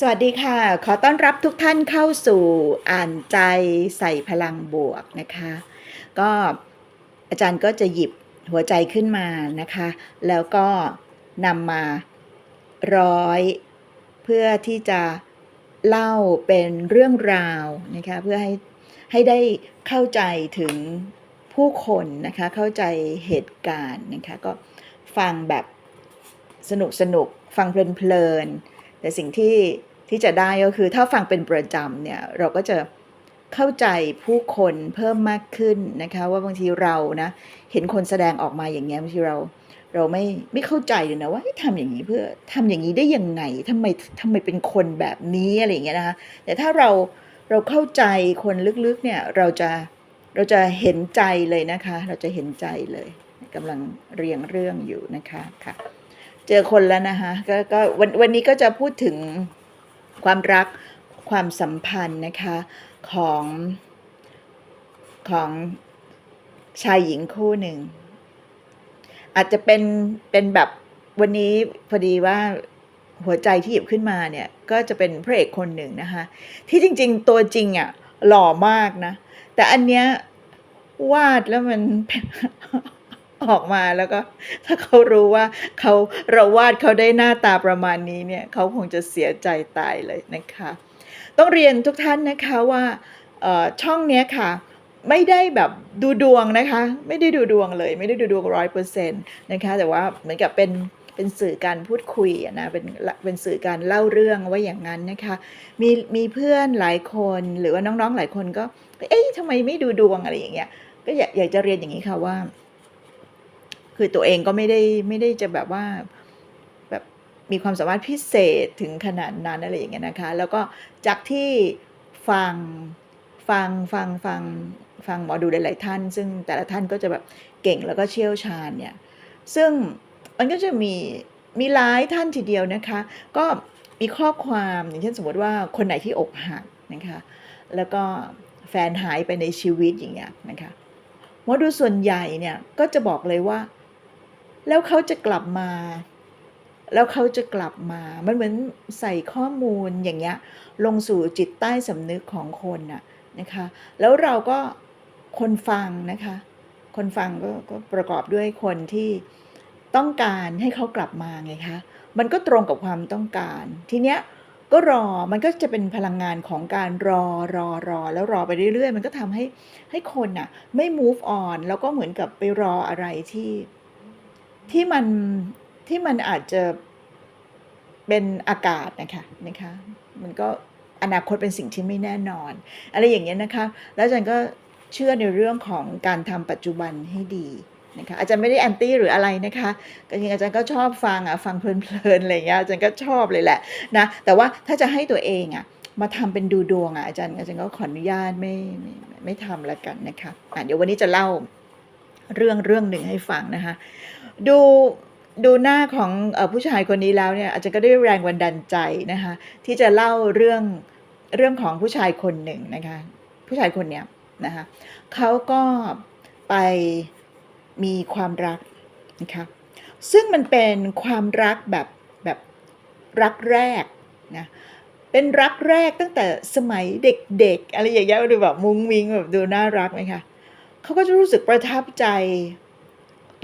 สวัสดีค่ะ ขอต้อนรับทุกท่านเข้าสู่อ่านใจใส่พลังบวกนะคะ ก็อาจารย์ก็จะหยิบหัวใจขึ้นมานะคะ แล้วก็นำมาร้อย เพื่อที่จะเล่าเป็นเรื่องราวนะคะเพื่อให้ให้ได้เข้าใจถึงผู้คนนะคะเข้าใจเหตุการณ์นะคะก็ฟังแบบสนุกสนุกฟังเพลินๆ แต่สิ่งที่ที่จะได้ก็คือถ้าฟังเป็นประจำเนี่ยเราก็จะเข้าใจผู้คนเพิ่มมากขึ้นนะคะ ว่าบางทีเรานะเห็นคนแสดงออกมาอย่างเงี้ยบางทีเราเราไม่ไม่เข้าใจเลยนะว่าเฮ้ยทำอย่างนี้เพื่อทำอย่างนี้ได้ยังไงทำไมทำไมเป็นคนแบบนี้อะไรอย่างเงี้ยนะคะแต่ถ้าเราเราเข้าใจคนลึกๆเนี่ยเราจะเราจะเห็นใจเลยนะคะ เราจะเห็นใจเลยกำลังเรียงเรื่องอยู่นะคะค่ะ เจอคนแล้วนะคะก็ก็วันวันนี้ก็จะพูดถึงความรักความสัมพันธ์นะคะของของชายหญิงคู่หนึ่ง อาจจะเป็นเป็นแบบวันนี้พอดีว่าหัวใจที่หยิบขึ้นมาเนี่ย ก็จะเป็นพระเอกคนหนึ่งนะคะ ที่จริง ๆ ตัวจริงอะหล่อมากนะ แต่อันเนี้ยวาดแล้วมัน ออกมาแล้วก็ถ้าเขารู้ว่าเขาเราวาดเขาได้หน้าตาประมาณนี้เนี่ยเขาคงจะเสียใจตายเลยนะคะ ต้องเรียนทุกท่านนะคะว่าช่องเนี้ยค่ะไม่ได้แบบดูดวงนะคะ ไม่ได้ดูดวงเลย ไม่ได้ดูดวงร้อยเปอร์เซ็นต์นะคะ แต่ว่าเหมือนกับเป็นเป็นสื่อการพูดคุยนะเป็นเป็นสื่อการเล่าเรื่องว่าอย่างนั้นนะคะ มีมีเพื่อนหลายคนหรือว่าน้องๆหลายคนก็ เอ๊ะทำไมไม่ดูดวงอะไรอย่างเงี้ยก็อยากอยากจะเรียนอย่างนี้ค่ะว่า คือตัวเองก็ไม่ได้ไม่ได้จะแบบว่าแบบมีความสามารถพิเศษถึงขนาดนั้นอะไรอย่างเงี้ยนะคะ แล้วก็จากที่ฟังฟังฟังฟังฟังหมอดูหลายๆท่าน ซึ่งแต่ละท่านก็จะแบบเก่งแล้วก็เชี่ยวชาญเนี่ยซึ่งมันก็จะมีมีหลายท่านทีเดียวนะคะ ก็มีข้อความอย่างเช่นสมมติว่าคนไหนที่อกหักนะคะแล้วก็แฟนหายไปในชีวิตอย่างเงี้ยนะคะหมอดูส่วนใหญ่เนี่ยก็จะบอกเลยว่า แล้วเขาจะกลับมา แล้วเขาจะกลับมา มันเหมือนใส่ข้อมูลอย่างเงี้ยลงสู่จิตใต้สำนึกของคนน่ะนะคะ แล้วเราก็คนฟังนะคะ คนฟังก็ก็ประกอบด้วยคนที่ต้องการให้เขากลับมาไงคะ มันก็ตรงกับความต้องการ ทีเนี้ยก็รอ มันก็จะเป็นพลังงานของการรอรอรอ แล้วรอไปเรื่อยๆ มันก็ทำให้ให้คนน่ะไม่ move on แล้วก็เหมือนกับไปรออะไรที่ ที่มันที่มันอาจจะเป็นอากาศนะคะนะคะมันก็อนาคตเป็นสิ่งที่ไม่แน่นอน อะไรอย่างเงี้ยนะคะ แล้วอาจารย์ก็เชื่อในเรื่องของการทำปัจจุบันให้ดีนะคะอาจารย์ไม่ได้แอนตี้หรืออะไรนะคะก็จริงๆอาจารย์ก็ชอบฟังอะฟังเพลินๆอะไรอย่างเงี้ยอาจารย์ก็ชอบเลยแหละนะแต่ว่าถ้าจะให้ตัวเองอะมาทำเป็นดูดวงอะอาจารย์อาจารย์ก็ขออนุญาตไม่ไม่ไม่ทำล้วกันนะคะอะเดี๋ยววันนี้จะเล่าเรื่องเรื่องหนึ่งให้ฟังนะคะ ดูดูหน้าของอผู้ชายคนนี้แล้วเนี่ยอาจจะก็ได้แรงบันดาลใจนะคะที่จะเล่าเรื่องเรื่องของผู้ชายคนหนึ่งนะคะผู้ชายคนเนี้ยนะคะเขาก็ไปมีความรักนะคะซึ่งมันเป็นความรักแบบแบบรักแรกนะเป็นรักแรกตั้งแต่สมัยเด็กๆอะไรอย่างเงี้ยดูแบบมุ้งมิ้งแบบดูน่ารักไหมคะเขาก็จะรู้สึกประทับใจ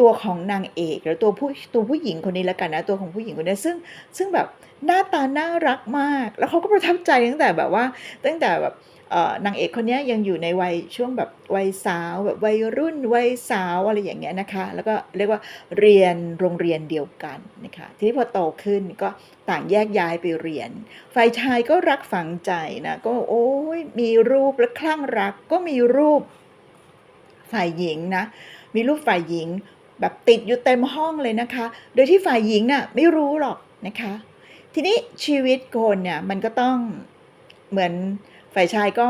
ตัวของนางเอกหรือตัวผู้ตัวผู้หญิงคนนี้แล้วกันนะตัวของผู้หญิงคนนี้ซึ่งซึ่งแบบหน้าตาน่ารักมาก แล้วเขาก็ประทับใจตั้งแต่แบบว่า ตั้งแต่แบบเออนางเอกคนนี้ยังอยู่ในวัยช่วงแบบวัยสาวแบบวัยรุ่นวัยสาวอะไรอย่างเงี้ยนะคะ แล้วก็เรียกว่าเรียนโรงเรียนเดียวกันนะคะทีนี้พอโตขึ้นก็ต่างแยกย้ายไปเรียน ฝ่ายชายก็รักฝังใจนะก็โอ้ยมีรูปและคลั่งรักก็มีรูปฝ่ายหญิงนะมีรูปฝ่ายหญิง แบบติดอยู่เต็มห้องเลยนะคะ โดยที่ฝ่ายหญิงน่ะไม่รู้หรอกนะคะ ทีนี้ชีวิตคนเนี่ยมันก็ต้องเหมือนฝ่ายชายก็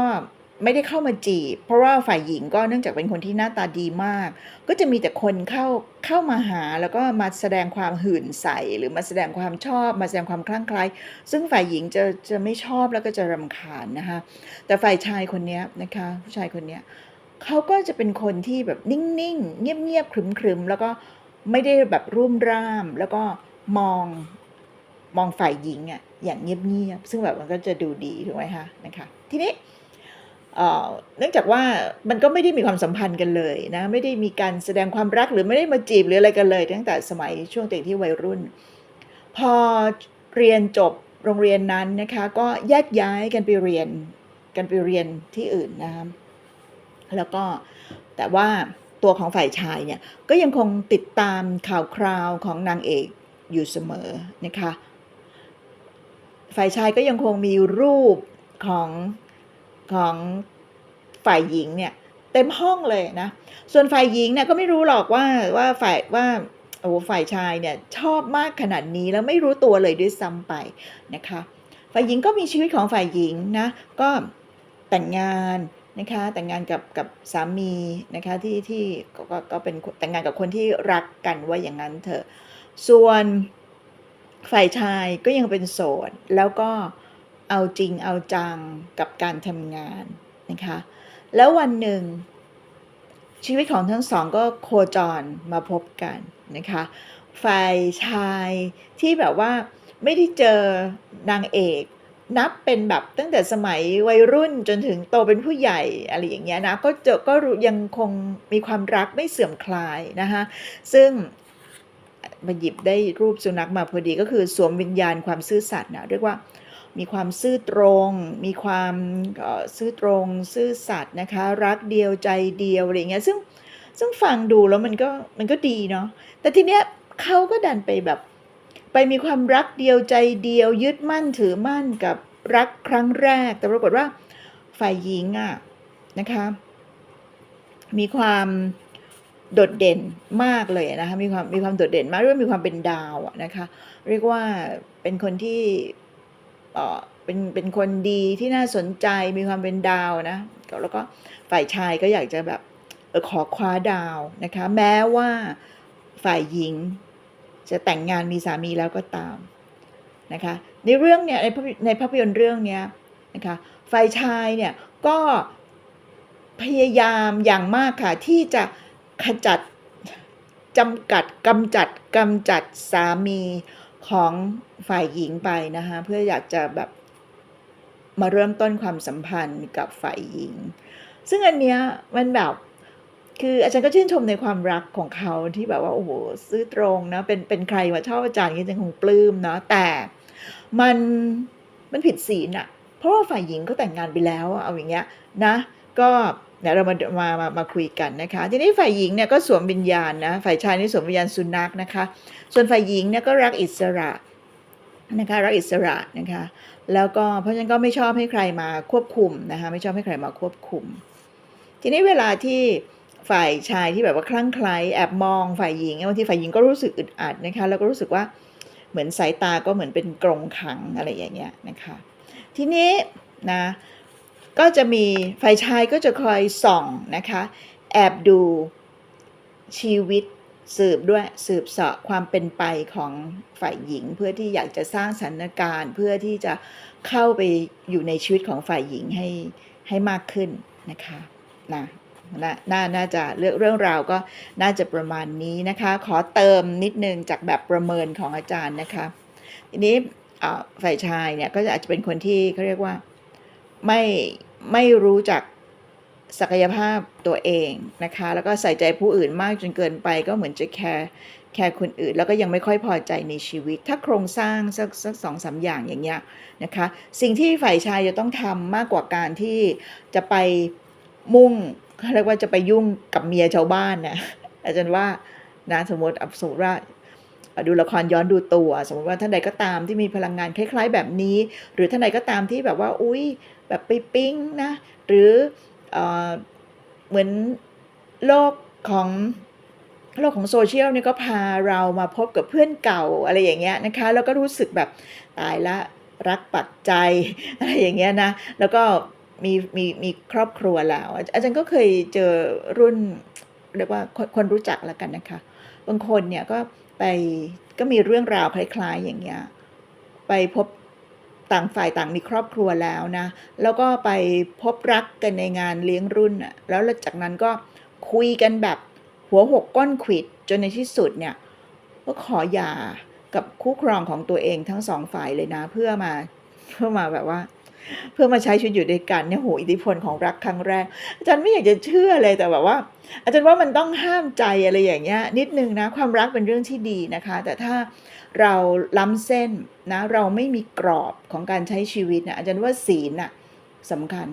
ไม่ได้เข้ามาจีบ เพราะว่าฝ่ายหญิงก็เนื่องจากเป็นคนที่หน้าตาดีมาก ก็จะมีแต่คนเข้าเข้ามาหาแล้วก็มาแสดงความหื่นใส่หรือมาแสดงความชอบ มาแสดงความคลั่งไคล้ซึ่งฝ่ายหญิงจะจะไม่ชอบแล้วก็จะรำคาญนะคะแต่ฝ่ายชายคนนี้นะคะ ผู้ชายคนนี้เขาก็จะเป็นคนที่แบบนิ่งๆ เงียบๆขรึมๆ แล้วก็ไม่ได้แบบรุ่มร่าม แล้วก็มองมองฝ่ายหญิงอะอย่างเงียบๆ ซึ่งแบบมันก็จะดูดีถูกไหมคะนะคะทีนี้เอ่อเนื่องจากว่ามันก็ไม่ได้มีความสัมพันธ์กันเลยนะไม่ได้มีการแสดงความรักหรือไม่ได้มาจีบหรืออะไรกันเลย ตั้งแต่สมัยช่วงเด็กที่วัยรุ่น พอเรียนจบโรงเรียนนั้นนะคะ ก็แยกย้ายกันไปเรียนกันไปเรียนที่อื่นนะคะ แล้วก็แต่ว่าตัวของฝ่ายชายเนี่ยก็ยังคงติดตามข่าวคราวของนางเอกอยู่เสมอนะคะ ฝ่ายชายก็ยังคงมีรูปของของฝ่ายหญิงเนี่ยเต็มห้องเลยนะ ส่วนฝ่ายหญิงเนี่ยก็ไม่รู้หรอกว่าว่าฝ่ายว่าโอ้ฝ่ายชายเนี่ยชอบมากขนาดนี้แล้วไม่รู้ตัวเลยด้วยซ้ำไปนะคะ ฝ่ายหญิงก็มีชีวิตของฝ่ายหญิงนะก็แต่งงาน นะคะแต่งงานกับกับสามีนะคะที่ที่ก็ก็ก็เป็นแต่งงานกับคนที่รักกันว่าอย่างนั้นเถอะส่วนฝ่ายชายก็ยังเป็นโสด แล้วก็เอาจริงเอาจังกับการทำงานนะคะแล้ววันหนึ่งชีวิตของทั้งสองก็โคจรมาพบกันนะคะฝ่ายชายที่แบบว่าไม่ได้เจอนางเอก นับเป็นแบบตั้งแต่สมัยวัยรุ่นจนถึงโตเป็นผู้ใหญ่อะไรอย่างเงี้ยนะก็จอก็ยังคงมีความรักไม่เสื่อมคลายนะคะซึ่งมาหยิบได้รูปสุนัขมาพอดีก็คือสวมวิญญาณความซื่อสัตย์นะเรียกว่ามีความซื่อตรง มีความซื่อตรง ซื่อสัตย์นะคะ รักเดียวใจเดียวอะไรเงี้ยซึ่งซึ่งฟังดูแล้วมันก็มันก็ดีเนาะแต่ทีเนี้ยเขาก็ดันไปแบบ ไปมีความรักเดียวใจเดียวยึดมั่นถือมั่นกับรักครั้งแรก แต่ปรากฏว่าฝ่ายหญิงอะนะคะมีความโดดเด่นมากเลยนะคะมีความมีความโดดเด่นมากเรียกว่ามีความเป็นดาวนะคะเรียกว่าเป็นคนที่เออเป็นเป็นคนดีที่น่าสนใจมีความเป็นดาวนะแล้วก็ฝ่ายชายก็อยากจะแบบขอคว้าดาวนะคะแม้ว่าฝ่ายหญิง จะแต่งงานมีสามีแล้วก็ตามนะคะในเรื่องเนี่ยในในภาพยนตร์เรื่องเนี้ยนะคะฝ่ายชายเนี่ยก็พยายามอย่างมากค่ะที่จะขจัดจำกัดกำจัดกำจัดสามีของฝ่ายหญิงไปนะคะเพื่ออยากจะแบบมาเริ่มต้นความสัมพันธ์กับฝ่ายหญิง ซึ่งอันเนี้ยมันแบบ คืออาจารย์ก็ชื่นชมในความรักของเขาที่แบบว่าโอ้โหซื่อตรงนะเป็นเป็นใครมาชอบอาจารย์ก็จะคงปลื้มเนาะแต่มันมันผิดศีลอะเพราะว่าฝ่ายหญิงก็แต่งงานไปแล้วเอาอย่างเงี้ยนะ ก็เดี๋ยวเรามามามามาคุยกันนะคะ ทีนี้ฝ่ายหญิงเนี่ยก็สวมวิญญาณนะฝ่ายชายนี่สวมวิญญาณสุนัขนะคะ ส่วนฝ่ายหญิงเนี่ยก็รักอิสระนะคะรักอิสระนะคะ แล้วก็เพราะฉะนั้นก็ไม่ชอบให้ใครมาควบคุมนะคะไม่ชอบให้ใครมาควบคุม ทีนี้เวลาที่ ฝ่ายชายที่แบบว่าคลั่งไคล้แอบมองฝ่ายหญิงบางทีฝ่ายหญิงก็รู้สึกอึดอัดนะคะแล้วก็รู้สึกว่าเหมือนสายตาก็เหมือนเป็นกรงขังอะไรอย่างเงี้ยนะคะ ทีนี้นะก็จะมีฝ่ายชายก็จะคอยส่องนะคะแอบดูชีวิตสืบด้วยสืบเสาะความเป็นไปของฝ่ายหญิง เพื่อที่อยากจะสร้างสถานการณ์ เพื่อที่จะเข้าไปอยู่ในชีวิตของฝ่ายหญิงให้ให้มากขึ้นนะคะนะ น่าน่าน่าจะเรื่องเรื่องราวก็น่าจะประมาณนี้นะคะ ขอเติมนิดนึงจากแบบประเมินของอาจารย์นะคะ ทีนี้ฝ่ายชายเนี่ยก็อาจจะเป็นคนที่เขาเรียกว่าไม่ไม่รู้จักศักยภาพตัวเองนะคะ แล้วก็ใส่ใจผู้อื่นมากจนเกินไป ก็เหมือนจะแคร์แคร์คนอื่น แล้วก็ยังไม่ค่อยพอใจในชีวิต ถ้าโครงสร้างสักสักสองสามอย่างอย่างเงี้ยนะคะ สิ่งที่ฝ่ายชายจะต้องทำมากกว่าการที่จะไปมุ่ง เขาเรียกว่าจะไปยุ่งกับเมียชาวบ้านนะอาจารย์ว่านะสมมติอับสูว่าดูละครย้อนดูตัว สมมติว่าท่านใดก็ตามที่มีพลังงานคล้าย ๆ แบบนี้ หรือท่านใดก็ตามที่แบบว่า อุ้ยแบบไปปิ๊งนะ หรือเออเหมือนโลกของโลกของโซเชียลเนี่ยก็พาเรามาพบกับเพื่อนเก่าอะไรอย่างเงี้ยนะคะ แล้วก็รู้สึกแบบตายละรักปักใจอะไรอย่างเงี้ยนะ แล้วก็ มีมีมีครอบครัวแล้ว อาจารย์ก็เคยเจอรุ่นเรียกว่าคนรู้จักแล้วกันนะคะ บางคนเนี่ยก็ไปก็มีเรื่องราวคล้ายๆอย่างเงี้ยไปพบต่างฝ่ายต่างมีครอบครัวแล้วนะ แล้วก็ไปพบรักกันในงานเลี้ยงรุ่นอะแล้วจากนั้นก็คุยกันแบบหัวหกก้นขวิดจนในที่สุดเนี่ยก็ขอหย่ากับคู่ครองของตัวเองทั้งสองฝ่ายเลยนะ เพื่อมาเพื่อมาแบบว่า เพื่อมาใช้ชีวิตอยู่ด้วยกันเนี่ยโหอิทธิพลของรักครั้งแรก อาจารย์ไม่อยากจะเชื่อเลยแต่แบบว่า อาจารย์ว่ามันต้องห้ามใจอะไรอย่างเงี้ยนิดนึงนะความรักเป็นเรื่องที่ดีนะคะ แต่ถ้าเราล้ำเส้นนะเราไม่มีกรอบของการใช้ชีวิตนะอาจารย์ว่าศีลน่ะสำคัญ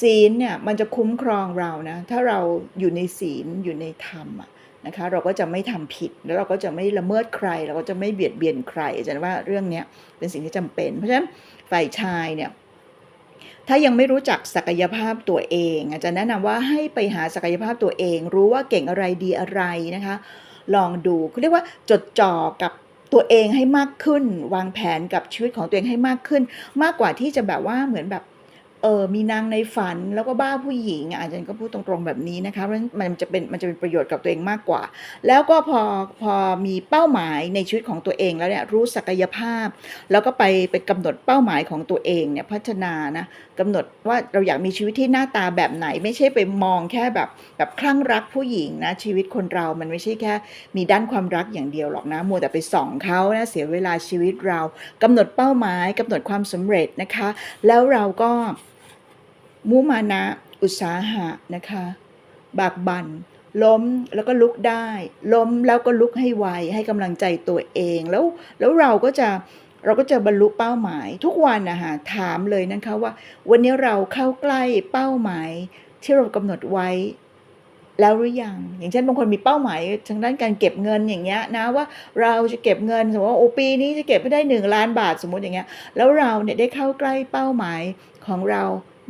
ศีลเนี่ยมันจะคุ้มครองเรานะถ้าเราอยู่ในศีลอยู่ในธรรมอะนะคะเราก็จะไม่ทำผิดแล้วเราก็จะไม่ละเมิดใคร เราก็จะไม่เบียดเบียนใครอาจารย์ว่าเรื่องเนี้ยเป็นสิ่งที่จำเป็น เพราะฉะนั้นฝ่ายชายเนี่ย ถ้ายังไม่รู้จักศักยภาพตัวเอง อาจารย์แนะนำว่าให้ไปหาศักยภาพตัวเอง รู้ว่าเก่งอะไรดีอะไรนะคะ ลองดูเขาเรียกว่าจดจ่อกับตัวเองให้มากขึ้น วางแผนกับชีวิตของตัวเองให้มากขึ้น มากกว่าที่จะแบบว่าเหมือนแบบเออมีนางในฝันแล้วก็บ้าผู้หญิงอาจารย์ก็พูดตรงๆแบบนี้นะคะเพราะฉะนั้นมันจะเป็นมันจะเป็นประโยชน์กับตัวเองมากกว่า แล้วก็พอพอมีเป้าหมายในชีวิตของตัวเองแล้วเนี่ยรู้ศักยภาพ แล้วก็ไปไปกำหนดเป้าหมายของตัวเองเนี่ยพัฒนานะ กำหนดว่าเราอยากมีชีวิตที่หน้าตาแบบไหน ไม่ใช่ไปมองแค่แบบแบบคลั่งรักผู้หญิงนะ ชีวิตคนเรามันไม่ใช่แค่ มีด้านความรักอย่างเดียวหรอกนะมัวแต่ไปส่องเขานะเสียเวลาชีวิตเรากำหนดเป้าหมายกำหนดความสำเร็จนะคะ แล้วเราก็มุมานะอุตสาหะนะคะ บากบัน่นล้มแล้วก็ลุกได้ ล้มแล้วก็ลุกให้ไวให้กำลังใจตัวเองแล้วแล้วเราก็จะ เราก็จะบรรลุเป้าหมาย ทุกวันนะคะถามเลยนะคะว่า วันนี้เราเข้าใกล้เป้าหมายที่เรากำหนดไว้ แล้วหรือยัง อย่างเช่นบางคนมีเป้าหมายทางด้านการเก็บเงินอย่างเงี้ยนะว่าเราจะเก็บเงินสมมติว่าโอปีนี้จะเก็บให้ได้หนึ่งล้านบาทสมมติอย่างเงี้ยแล้วเราเนี่ยได้เข้าใกล้เป้าหมายของเรา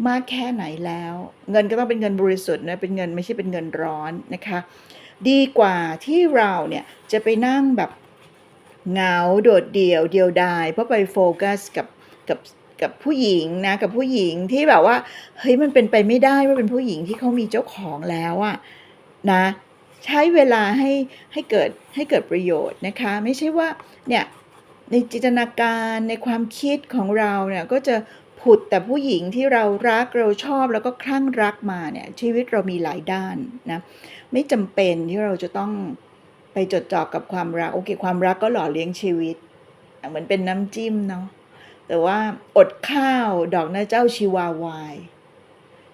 มากแค่ไหนแล้ว เงินก็ต้องเป็นเงินบริสุทธิ์นะเป็นเงินไม่ใช่เป็นเงินร้อนนะคะ ดีกว่าที่เราเนี่ยจะไปนั่งแบบ เหงาโดดเดี่ยวเดียวดาย เพราะไปโฟกัสกับกับกับผู้หญิงนะกับผู้หญิงที่แบบว่าเฮ้ยมันเป็นไปไม่ได้ว่าเป็นผู้หญิงที่เขามีเจ้าของแล้วอะนะใช้เวลาให้ให้เกิดให้เกิดประโยชน์นะคะ ไม่ใช่ว่าเนี่ยในจินตนาการในความคิดของเราเนี่ยก็จะผุดแต่ผู้หญิงที่เรารักเราชอบแล้วก็คลั่งรักมาเนี่ยชีวิตเรามีหลายด้านนะไม่จำเป็นที่เราจะต้อง ไปจดจ่อกับความรัก โอเค ความรักก็หล่อเลี้ยงชีวิต เหมือนเป็นน้ำจิ้มเนาะแต่ว่าอดข้าวดอกหน้าเจ้าชีวาวาย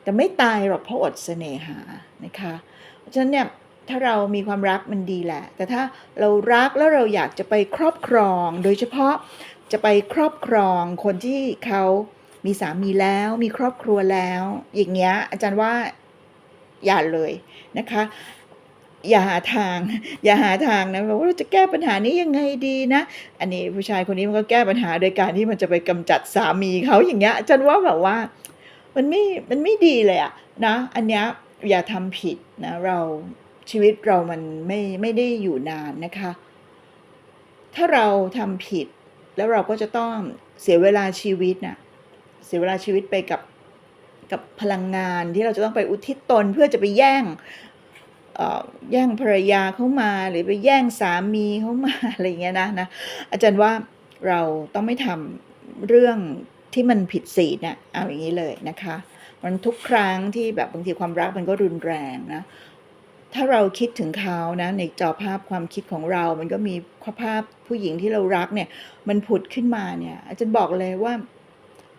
แต่ไม่ตายหรอกเพราะอดเสน่หานะคะ เพราะฉะนั้นเนี่ยถ้าเรามีความรักมันดีแหละ แต่ถ้าเรารักแล้วเราอยากจะไปครอบครอง โดยเฉพาะจะไปครอบครองคนที่เขามีสามีแล้วมีครอบครัวแล้ว อย่างเงี้ยอาจารย์ว่าอย่าเลยนะคะ อย่าหาทาง อย่าหาทางนะว่าเราจะแก้ปัญหานี้ยังไงดีนะ อันนี้ผู้ชายคนนี้มันก็แก้ปัญหาโดยการที่มันจะไปกำจัดสามีเขาอย่างเงี้ยอาจารย์ว่าแบบว่า มันไม่มันไม่ดีเลยอะนะอันเนี้ยอย่าทำผิดนะเราชีวิตเรามันไม่ไม่ได้อยู่นานนะคะ ถ้าเราทำผิด แล้วเราก็จะต้องเสียเวลาชีวิตน่ะเสียเวลาชีวิตไปกับกับพลังงานที่เราจะต้องไปอุทิศตนเพื่อจะไปแย่ง แย่งภรรยาเขามาหรือไปแย่งสามีเขามาอะไรเงี้ยนะนะอาจารย์ว่าเราต้องไม่ทำเรื่องที่มันผิดศีลน่ะเอาอย่างนี้เลยนะคะ มันทุกครั้งที่แบบบางทีความรักมันก็รุนแรงนะถ้าเราคิดถึงเขานะ ในจอภาพความคิดของเรา มันก็มีภาพผู้หญิงที่เรารักเนี่ย มันผุดขึ้นมาเนี่ย อาจารย์บอกเลยว่า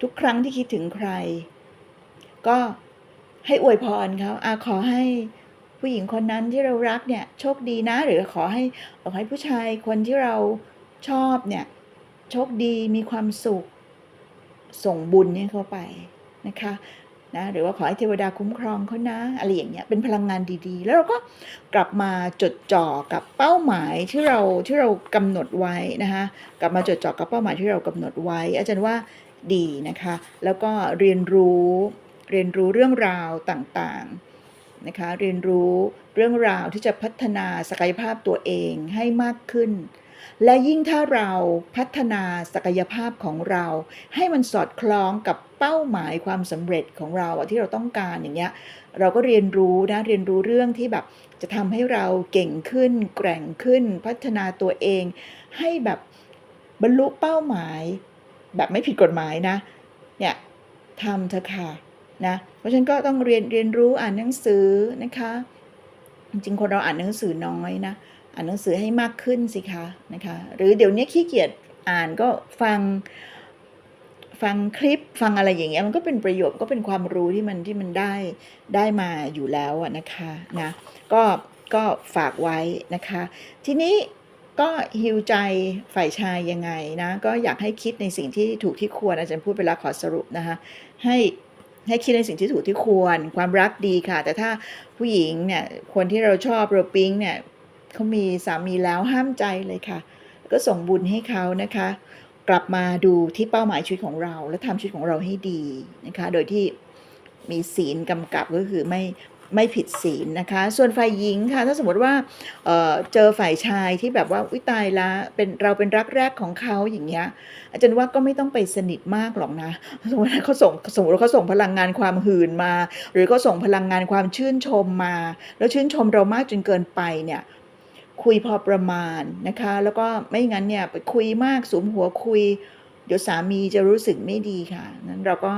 ทุกครั้งที่คิดถึงใคร ก็ให้อวยพรเขาอาขอให้ ผู้หญิงคนนั้นที่เรารักเนี่ยโชคดีนะ หรือขอให้ขอให้ผู้ชายคนที่เราชอบเนี่ยโชคดีมีความสุข ส่งบุญเนี่ยเข้าไปนะคะนะหรือว่าขอให้เทวดาคุ้มครองเขานะอะไรอย่างเงี้ยเป็นพลังงานดีๆ แล้วเราก็กลับมาจดจ่อกับเป้าหมายที่เราที่เรากำหนดไว้นะคะกลับมาจดจ่อกับเป้าหมายที่เรากำหนดไว้ อาจารย์ว่าดีนะคะ แล้วก็เรียนรู้เรียนรู้เรื่องราวต่างๆ นะคะเรียนรู้เรื่องราวที่จะพัฒนาศักยภาพตัวเองให้มากขึ้น และยิ่งถ้าเราพัฒนาศักยภาพของเรา ให้มันสอดคล้องกับเป้าหมายความสำเร็จของเราที่เราต้องการอย่างเงี้ยเราก็เรียนรู้นะเรียนรู้เรื่องที่แบบจะทำให้เราเก่งขึ้น แกร่งขึ้น พัฒนาตัวเอง ให้แบบบรรลุเป้าหมาย แบบไม่ผิดกฎหมายนะเนี่ยทำเถอะค่ะ นะเพราะฉะนั้นก็ต้องเรียนเรียนรู้อ่านหนังสือนะคะจริงคนเราอ่านหนังสือน้อยนะอ่านหนังสือให้มากขึ้นสิคะนะคะหรือเดี๋ยวนี้ขี้เกียจอ่านก็ฟังฟังคลิปฟังอะไรอย่างเงี้ยมันก็เป็นประโยชน์ก็เป็นความรู้ที่มันที่มันได้ได้มาอยู่แล้วนะคะนะก็ก็ฝากไว้นะคะ ทีนี้ก็ฮิวใจฝ่ายชายยังไงนะก็อยากให้คิดในสิ่งที่ถูกที่ควรอาจารย์พูดไปแล้วขอสรุปนะคะให้ ให้คิดในสิ่งที่ถูกที่ควร ความรักดีค่ะ แต่ถ้าผู้หญิงเนี่ยคนที่เราชอบเราปิ๊งเนี่ยเขามีสามีแล้วห้ามใจเลยค่ะ ก็ส่งบุญให้เขานะคะ กลับมาดูที่เป้าหมายชีวิตของเรา และทำชีวิตของเราให้ดีนะคะ โดยที่มีศีลกำกับก็คือไม่ ไม่ผิดศีลนะคะ ส่วนฝ่ายหญิงค่ะ ถ้าสมมติว่าเเจอฝ่ายชายที่แบบว่าอุ้ยตายละเป็นเราเป็นรักแรกของเขาอย่างเงี้ยอาจารย์ว่าก็ไม่ต้องไปสนิทมากหรอกนะสมมติว่าเขาส่งสมมติว่าเขาส่งพลังงานความหื่นมา หรือเขาส่งพลังงานความชื่นชมมา แล้วชื่นชมเรามากจนเกินไปเนี่ยคุยพอประมาณนะคะ แล้วก็ไม่งั้นเนี่ยไปคุยมากสุมหัวคุย เดี๋ยวสามีจะรู้สึกไม่ดีค่ะนั้นเราก็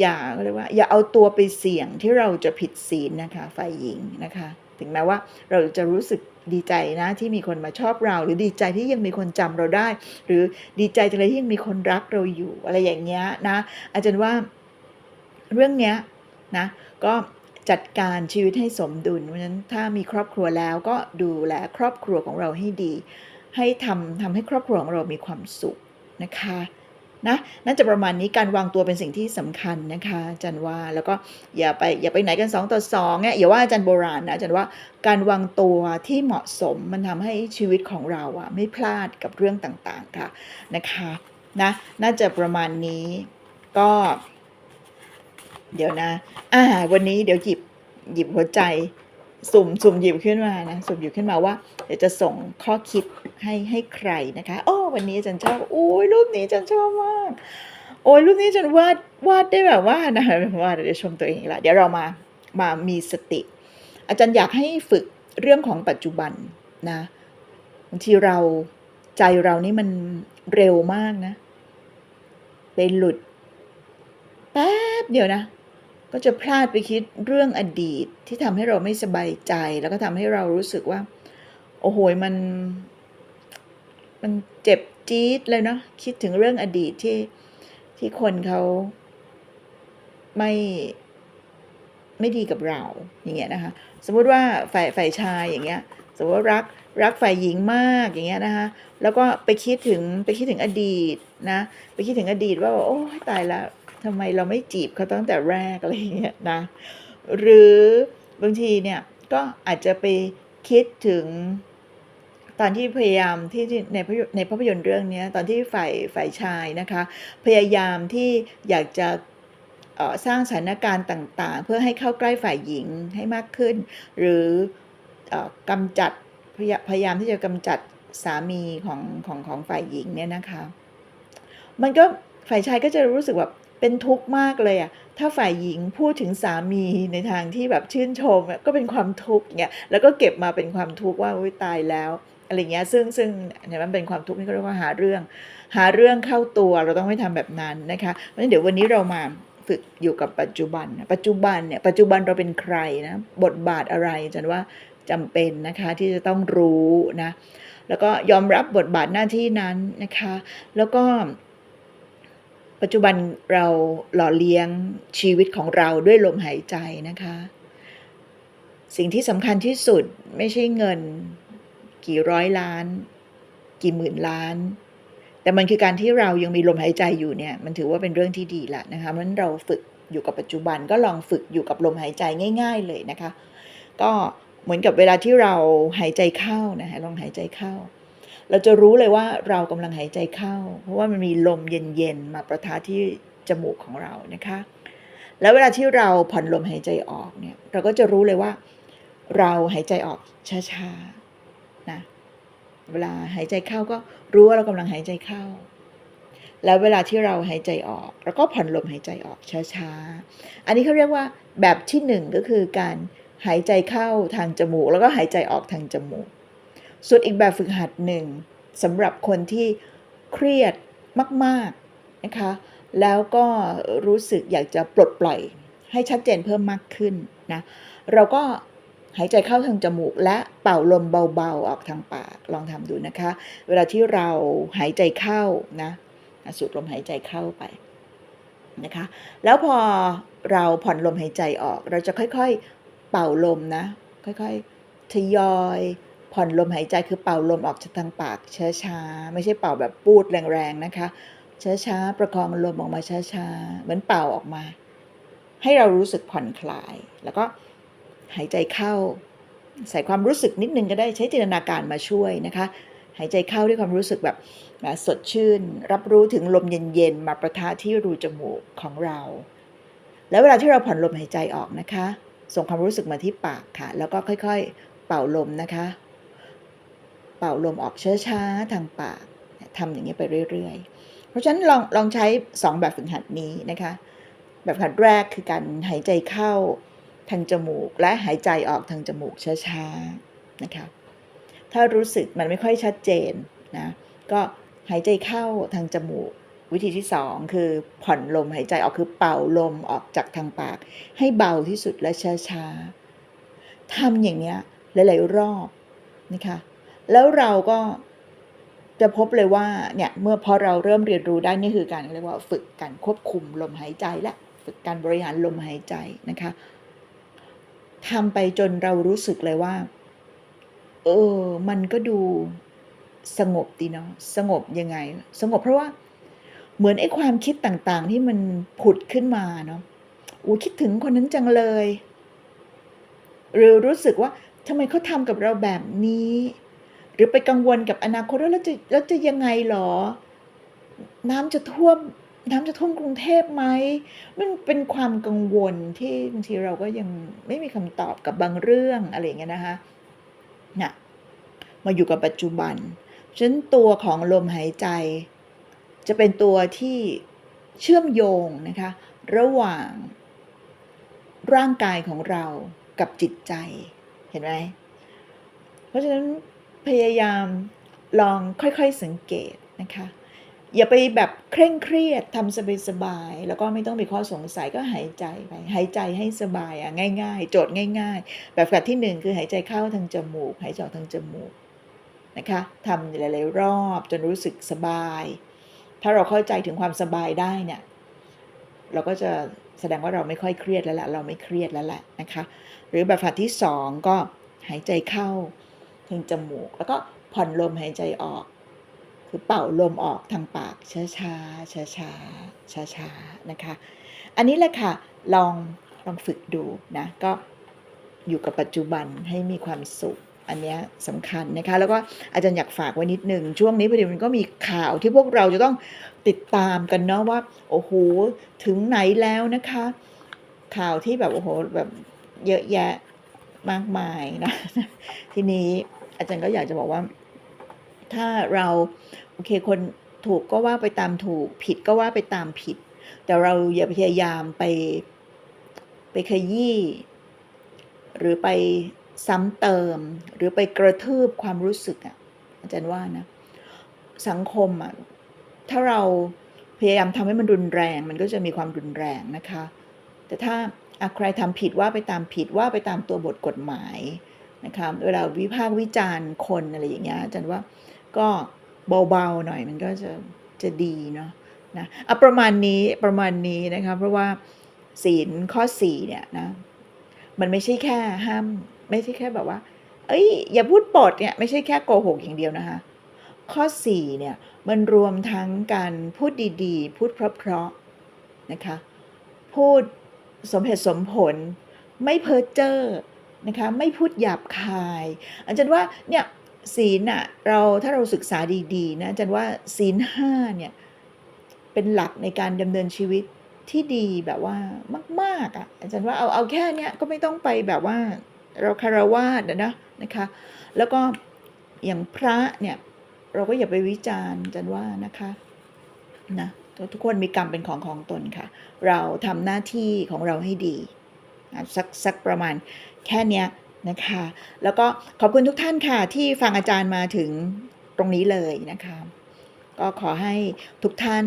อย่าเรียกว่า อย่าเอาตัวไปเสี่ยงที่เราจะผิดศีลนะคะ ฝ่ายหญิงนะคะ ถึงแม้ว่าเราจะรู้สึกดีใจนะที่มีคนมาชอบเรา หรือดีใจที่ยังมีคนจำเราได้ หรือดีใจจังเลยที่ยังมีคนรักเราอยู่อะไรอย่างเงี้ยนะ อาจารย์ว่าเรื่องเนี้ยนะก็จัดการชีวิตให้สมดุลเพราะฉะนั้นถ้ามีครอบครัวแล้วก็ดูแลครอบครัวของเราให้ดี ให้ทำทำให้ครอบครัวของเรามีความสุขนะคะ นะน่าจะประมาณนี้การวางตัวเป็นสิ่งที่สำคัญนะคะอาจารย์ว่าแล้วก็อย่าไปอย่าไปไหนกัน 2 ต่อ2เนี่ยอย่าว่าอาจารย์โบราณนะอาจารย์ว่าการวางตัวที่เหมาะสมมันทำให้ชีวิตของเราอะไม่พลาดกับเรื่องต่างๆค่ะนะคะนะน่าจะประมาณนี้ก็ เดี๋ยวนะอ่าวันนี้เดี๋ยวหยิบหยิบหัวใจ สุ่มสุ่มหยิบขึ้นมานะสุ่มหยิบขึ้นมาว่าเดี๋ยวจะส่งข้อคิดให้ให้ใครนะคะโอ้วันนี้ฉันชอบโอ้ยรูปนี้ฉันชอบมาก โอ้ยรูปนี้ฉันวาดวาดได้แบบว่านะว่าเดี๋ยวชมตัวเองละเดี๋ยวเรามามามีสติ อาจารย์อยากให้ฝึกเรื่องของปัจจุบันนะบางทีเราใจเรานี่มันเร็วมากนะไปหลุดแป๊บเดียวนะ ก็จะพลาดไปคิดเรื่องอดีตที่ทำให้เราไม่สบายใจ แล้วก็ทำให้เรารู้สึกว่า โอ้โหมัน มันเจ็บจี๊ดเลยเนาะคิดถึงเรื่องอดีตที่ที่คนเขาไม่ไม่ดีกับเราอย่างเงี้ยนะคะ สมมุติว่าฝ่ายฝ่ายชายอย่างเงี้ย สมมติว่ารักรักฝ่ายหญิงมากอย่างเงี้ยนะคะ แล้วก็ไปคิดถึงไปคิดถึงอดีตนะ ไปคิดถึงอดีตว่าโอ้ตายและ ทำไมเราไม่จีบเขาตั้งแต่แรกอะไรเงี้ยนะ หรือบางทีเนี่ยก็อาจจะไปคิดถึงตอนที่พยายามที่ในภาพยนตร์ในภาพยนตร์เรื่องนี้ตอนที่ฝ่ายฝ่ายชายนะคะ พยายามที่อยากจะสร้างสถานการณ์ต่างๆ เพื่อให้เข้าใกล้ฝ่ายหญิงให้มากขึ้น หรืออ่อกำจัดพยาพยายามที่จะกำจัดสามีของของของฝ่ายหญิงเนี่ยนะคะ มันก็ฝ่ายชายก็จะรู้สึกแบบ เป็นทุกข์มากเลยอะถ้าฝ่ายหญิงพูดถึงสามีในทางที่แบบชื่นชมก็เป็นความทุกข์เนี่ยแล้วก็เก็บมาเป็นความทุกข์ว่าอุ้ยตายแล้วอะไรเงี้ยซึ่งซึ่งเนี่ยมันเป็นความทุกข์นี่เขาเรียกว่าหาเรื่อง หาเรื่องเข้าตัวเราต้องไม่ทำแบบนั้นนะคะเพราะฉะนั้นเดี๋ยววันนี้เรามาฝึกอยู่กับปัจจุบัน ปัจจุบันเนี่ยปัจจุบันเราเป็นใครนะบทบาทอะไรจันว่าจำเป็นนะคะที่จะต้องรู้นะแล้วก็ยอมรับบทบาทหน้าที่นั้นนะคะ แล้วก็ ปัจจุบันเราหล่อเลี้ยงชีวิตของเราด้วยลมหายใจนะคะ สิ่งที่สำคัญที่สุดไม่ใช่เงิน กี่ร้อยล้าน กี่หมื่นล้าน แต่มันคือการที่เรายังมีลมหายใจอยู่เนี่ย มันถือว่าเป็นเรื่องที่ดีละนะคะเพราะฉะนั้นเราฝึกอยู่กับปัจจุบันก็ลองฝึกอยู่กับลมหายใจง่าย ๆ เลยนะคะ ก็เหมือนกับเวลาที่เราหายใจเข้านะคะลองหายใจเข้า เราจะรู้เลยว่าเรากำลังหายใจเข้า เพราะว่ามันมีลมเย็นๆมาประทะที่จมูกของเรานะคะ แล้วเวลาที่เราผ่อนลมหายใจออกเนี่ยเราก็จะรู้เลยว่า เราหายใจออกช้าๆนะเวลาหายใจเข้าก็รู้ว่าเรากำลังหายใจเข้า แล้วเวลาที่เราหายใจออกเราก็ผ่อนลมหายใจออกช้าๆ อันนี้เขาเรียกว่าแบบที่หนึ่งก็คือการหายใจเข้าทางจมูก แล้วก็หายใจออกทางจมูก ส่วนอีกแบบฝึกหัดหนึ่งสำหรับคนที่เครียดมากๆนะคะแล้วก็รู้สึกอยากจะปลดปล่อยให้ชัดเจนเพิ่มมากขึ้นนะเราก็หายใจเข้าทางจมูก และเป่าลมเบาๆออกทางปากลองทำดูนะคะ เวลาที่เราหายใจเข้านะสูดลมหายใจเข้าไปนะคะ แล้วพอเราผ่อนลมหายใจออก เราจะค่อยๆเป่าลมนะ ค่อยๆทยอย ผ่อนลมหายใจคือเป่าลมออกจากทางปากช้าๆไม่ใช่เป่าแบบปูดแรงๆนะคะ ช้าๆประคองลมออกมาช้าๆเหมือนเป่าออกมา ให้เรารู้สึกผ่อนคลาย แล้วก็หายใจเข้า ใส่ความรู้สึกนิดนึงก็ได้ใช้จินตนาการมาช่วยนะคะ หายใจเข้าด้วยความรู้สึกแบบสดชื่น รับรู้ถึงลมเย็นๆมาประทะที่รูจมูกของเรา แล้วเวลาที่เราผ่อนลมหายใจออกนะคะ ส่งความรู้สึกมาที่ปากค่ะ แล้วก็ค่อยๆเป่าลมนะคะ เป่าลมออกช้าๆทางปากทำอย่างนี้ไปเรื่อยๆ เพราะฉะนั้นลองลองใช้ 2 แบบฝึกหัดนี้นะคะ แบบฝึกหัดแรกคือการหายใจเข้าทางจมูก และหายใจออกทางจมูกช้าๆนะคะ ถ้ารู้สึกมันไม่ค่อยชัดเจนนะก็หายใจเข้าทางจมูก วิธีที่ 2 คือผ่อนลมหายใจออกคือเป่าลมออกจากทางปาก ให้เบาที่สุดและช้าๆทำอย่างเนี้ยหลายๆรอบนะคะ แล้วเราก็จะพบเลยว่าเนี่ยเมื่อพอเราเริ่มเรียนรู้ได้นี่คือการเรียกว่าฝึกการควบคุมลมหายใจและฝึกการบริหารลมหายใจนะคะทำไปจนเรารู้สึกเลยว่า เออ มันก็ดูสงบดีเนาะสงบยังไง สงบเพราะว่าเหมือนไอ้ความคิดต่างๆ ที่มันผุดขึ้นมาเนาะอู้คิดถึงคนนั้นจังเลย หรือรู้สึกว่าทำไมเขาทำกับเราแบบนี้ หรือไปกังวลกับอนาคตแล้วจะแล้วจะยังไงหรอ น้ำจะท่วมน้ำจะท่วมกรุงเทพไหมมันเป็นความกังวลที่บางทีเราก็ยังไม่มีคำตอบกับบางเรื่องอะไรเงี้ยนะคะน่ะมาอยู่กับปัจจุบันฉะนั้นตัวของลมหายใจ จะเป็นตัวที่เชื่อมโยงนะคะ ระหว่างร่างกายของเรากับจิตใจ เห็นไหม เพราะฉะนั้น พยายามลองค่อยๆสังเกตนะคะ อย่าไปแบบเคร่งเครียดทำสบายๆแล้วก็ไม่ต้องมีข้อสงสัยก็หายใจไปหายใจให้สบายอะง่าย ๆ โจทย์ง่าย ๆ แบบแบบที่หนึ่งคือหายใจเข้าทางจมูก หายใจออกทางจมูกนะคะทำหลายๆรอบจนรู้สึกสบาย ถ้าเราเข้าใจถึงความสบายได้เนี่ยเราก็จะแสดงว่าเราไม่ค่อยเครียดแล้วแหละเราไม่เครียดแล้วแหละนะคะ หรือแบบฝัดที่สองก็หายใจเข้า ทางจมูก แล้วก็ผ่อนลมหายใจออก คือเป่าลมออกทางปากช้าช้าช้าช้าช้าช้าๆนะคะ อันนี้แหละค่ะลองลองฝึกดูนะก็อยู่กับปัจจุบันให้มีความสุขอันนี้สำคัญนะคะ แล้วก็อาจารย์อยากฝากไว้นิดหนึ่งช่วงนี้พอดีมันก็มีข่าวที่พวกเราจะต้องติดตามกันเนาะว่า โอ้โห ถึงไหนแล้วนะคะ ข่าวที่แบบ โอ้โห แบบเยอะแยะมากมายนะ ทีนี้ อาจารย์ก็อยากจะบอกว่า ถ้าเราโอเคคนถูกก็ว่าไปตามถูก ผิดก็ว่าไปตามผิด แต่เราอย่าพยายามไปไปขยี้หรือไปซ้ำเติม หรือไปกระทืบความรู้สึกอะอาจารย์ว่านะ สังคมอะถ้าเราพยายามทำให้มันรุนแรง มันก็จะมีความรุนแรงนะคะ แต่ถ้าใครทำผิดว่าไปตามผิดว่าไปตามตัวบทกฎหมาย นะคะเวลาวิพากษ์วิจารณ์คนอะไรอย่างเงี้ยอาจารย์ว่าก็เบาๆหน่อยมันก็จะจะดีเนาะนะอะประมาณนี้ประมาณนี้นะคะเพราะว่าศีลข้อสี่เนี่ยนะมันไม่ใช่แค่ห้าม ไม่ใช่แค่แบบว่า เอ้ย อย่าพูดปดเนี่ยไม่ใช่แค่โกหกอย่างเดียวนะคะข้อสี่เนี่ยมันรวมทั้งการพูดดีๆ พูดเพราะๆนะคะพูดสมเหตุสมผลไม่เพ้อเจ้อ นะคะไม่พูดหยาบคาย อาจารย์ว่าเนี่ยศีลอะเราถ้าเราศึกษาดีๆนะอาจารย์ว่าศีลห้าเนี่ยเป็นหลักในการดำเนินชีวิตที่ดีแบบว่ามากๆอะอาจารย์ว่าเอาเอาแค่เนี้ยก็ไม่ต้องไปแบบว่าเราคารวาสนะนะคะแล้วก็อย่างพระเนี่ยเราก็อย่าไปวิจารณ์อาจารย์ว่านะคะนะทุกคนมีกรรมเป็นของของตนค่ะ เราทำหน้าที่ของเราให้ดีสักสักประมาณ แค่เนี้ยนะคะ แล้วก็ขอบคุณทุกท่านค่ะ ที่ฟังอาจารย์มาถึงตรงนี้เลยนะคะ ก็ขอให้ทุกท่าน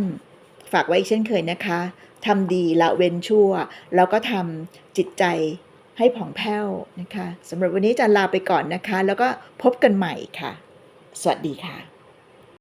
ฝากไว้อีกเช่นเคยนะคะทำดีละเว้นชั่ว แล้วก็ทำจิตใจให้ผ่องแผ้วนะคะสำหรับวันนี้จารย์ลาไปก่อนนะคะ แล้วก็พบกันใหม่ค่ะ สวัสดีค่ะ